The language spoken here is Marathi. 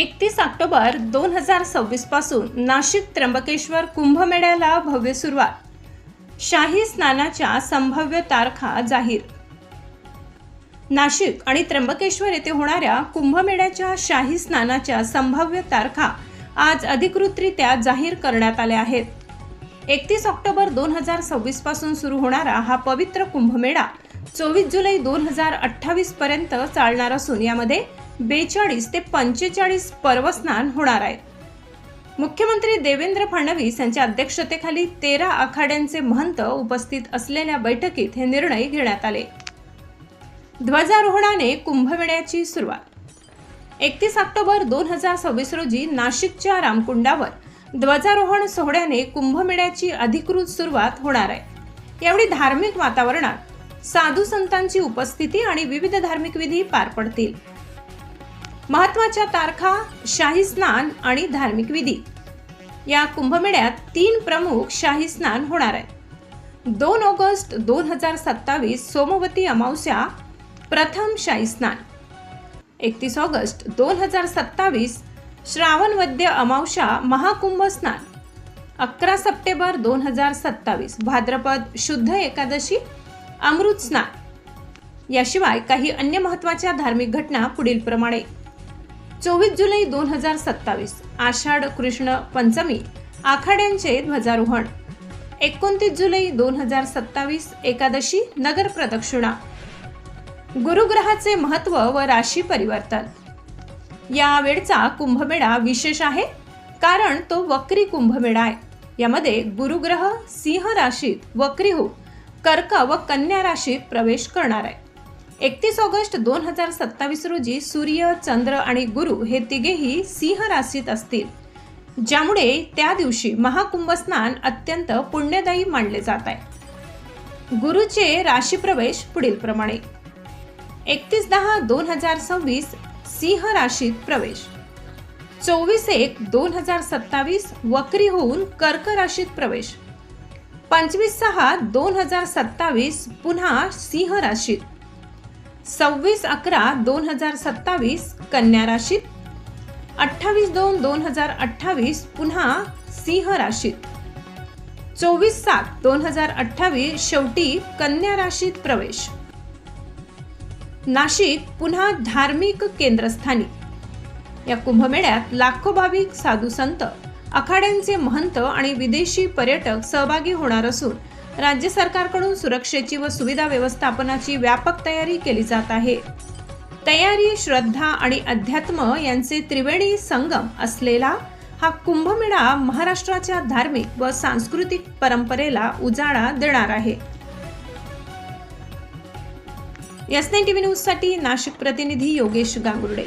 एकतीस ऑक्टोबर दोन हजार सव्वीसपासून नाशिक त्र्यंबकेश्वर कुंभमेळ्याला भव्य सुरुवात. शाही स्नानाच्या संभाव्य तारखा जाहीर. नाशिक आणि त्र्यंबकेश्वर येथे होणाऱ्या कुंभमेळ्याच्या शाही स्नानाच्या संभाव्य तारखा आज अधिकृतरित्या जाहीर करण्यात आल्या आहेत. एकतीस ऑक्टोबर दोन हजार सव्वीसपासून सुरू होणारा हा पवित्र कुंभमेळा चोवीस जुलै दोन हजार अठ्ठावीस पर्यंत चालणार असून यामध्ये बेचाळीस ते पंचेचाळीस पर्वस्नान होणार आहेत. मुख्यमंत्री देवेंद्र फडणवीस यांच्या अध्यक्षतेखाली तेरा आखाड्यांचे महंत उपस्थित असलेल्या बैठकीत हे निर्णय घेण्यात आले. ध्वजारोहणाने कुंभमेळ्याची सुरुवात. एकतीस ऑक्टोबर दोन हजार सव्वीस रोजी नाशिकच्या रामकुंडावर ध्वजारोहण सोहळ्याने कुंभमेळ्याची अधिकृत सुरुवात होणार आहे. यावेळी धार्मिक वातावरणात साधू संतांची उपस्थिती आणि विविध धार्मिक विधी पार पडतील. महत्त्वाच्या तारखा शाही स्नान आणि धार्मिक विधी. या कुंभमेळ्यात तीन प्रमुख शाही स्नान होणार आहे दोन ऑगस्ट दोन हजार सत्तावीस सोमवती अमावस्या प्रथम शाही स्नान. एकतीस ऑगस्ट दोन हजार सत्तावीस श्रावण वद्य अमावस्या महाकुंभ स्नान. अकरा सप्टेंबर दोन हजार सत्तावीस भाद्रपद शुद्ध एकादशी अमृत स्नान. याशिवाय काही अन्य महत्त्वाच्या धार्मिक घटना पुढीलप्रमाणे. चोवीस जुलै दोन हजार सत्तावीस आषाढ कृष्ण पंचमी आखाड्यांचे ध्वजारोहण. एकोणतीस जुलै दोन हजार सत्तावीस एकादशी नगर प्रदक्षिणा. गुरुग्रहाचे महत्त्व व राशी परिवर्तन. या वेळचा कुंभमेळा विशेष आहे कारण तो वक्री कुंभमेळा आहे. यामध्ये गुरुग्रह सिंह राशीत वक्री होऊन कर्क व कन्या राशीत प्रवेश करणार आहे. एकतीस ऑगस्ट दोन हजार सत्तावीस रोजी सूर्य चंद्र आणि गुरु हे तिघेही सिंह राशीत असतील. ज्यामुळे त्या दिवशी महाकुंभ स्नान अत्यंत पुण्यदायी मानले जात आहे. गुरुचे राशी प्रवेश पुढीलप्रमाणे एकतीस दहा दोन हजार सव्वीस सिंह राशीत प्रवेश. चोवीस एक दोन हजार सत्तावीस वक्री होऊन कर्क राशीत प्रवेश. पंचवीस सहा दोन हजार सत्तावीस पुन्हा सिंह राशीत. सव्वीस अकरा दोन हजार सत्तावीस कन्या राशीत अठ्ठावीस दोन दोन हजार अठ्ठावीस पुन्हा सिंह राशीत चोवीस सात दोन हजार अठ्ठावीस शेवटी कन्या राशीत प्रवेश. नाशिक पुन्हा धार्मिक केंद्रस्थानी. या कुंभमेळ्यात लाखो भाविक साधू संत आखाड्यांचे महंत आणि विदेशी पर्यटक सहभागी होणार असून राज्य सरकारकडून सुरक्षेची व सुविधा व्यवस्थापनाची व्यापक तयारी केली जात आहे. तयारी श्रद्धा आणि अध्यात्म यांचे त्रिवेणी संगम असलेला हा कुंभमेळा महाराष्ट्राच्या धार्मिक व सांस्कृतिक परंपरेला उजाळा देणार आहे. एस नाईन टीव्ही न्यूजसाठी नाशिक प्रतिनिधी योगेश गांगुर्डे.